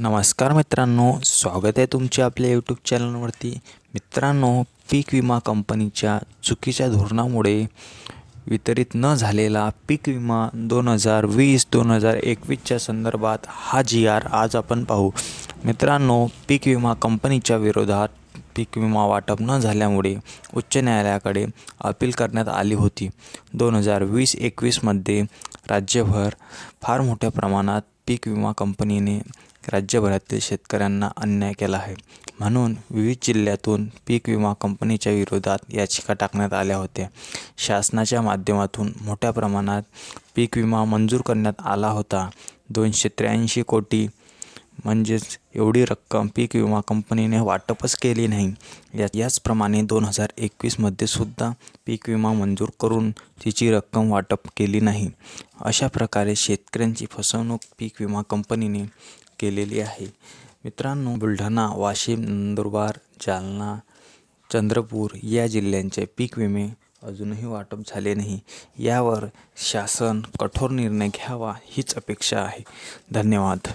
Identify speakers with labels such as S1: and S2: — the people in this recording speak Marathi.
S1: नमस्कार मित्रांनो स्वागत आहे तुमचे आपल्या यूट्यूब चॅनलवरती मित्रांनो पीक विमा कंपनीच्या चुकीच्या धोरणामुळे वितरित न झालेला पीक विमा दोन हजार वीस दोन हजार एकवीसच्या संदर्भात हा जी आर आज आपण पाहू. मित्रांनो पीक विमा कंपनीच्या विरोधात पीक विमा वाटप न झाल्यामुळे उच्च न्यायालयाकडे अपील करण्यात आली होती. दोन हजार वीस एकवीसमध्ये राज्यभर फार मोठ्या प्रमाणात पीक विमा कंपनीने राज्यभरातील शेतकऱ्यांना अन्याय केला आहे. म्हणून विविध जिल्ह्यातून पीक विमा कंपनीच्या विरोधात याचिका टाकण्यात आल्या होत्या. शासनाच्या माध्यमातून मोठ्या प्रमाणात पीक विमा मंजूर करण्यात आला होता. दोनशे त्र्याऐंशी कोटी म्हणजेच एवढी रक्कम पीक विमा कंपनीने वाटपच केली नाही. या याचप्रमाणे दोन हजार एकवीसमध्ये सुद्धा पीक विमा मंजूर करून तिची रक्कम वाटप केली नाही. अशा प्रकारे शेतकऱ्यांची फसवणूक पीक विमा कंपनीने केलेली आहे. मित्रांनो बुलढाणा वाशिम नंदुरबार जालना चंद्रपूर या जिल्ह्यांचे पीक विमे अजूनही वाटप झाले नाही. यावर शासन कठोर निर्णय घ्यावा हीच अपेक्षा आहे. धन्यवाद.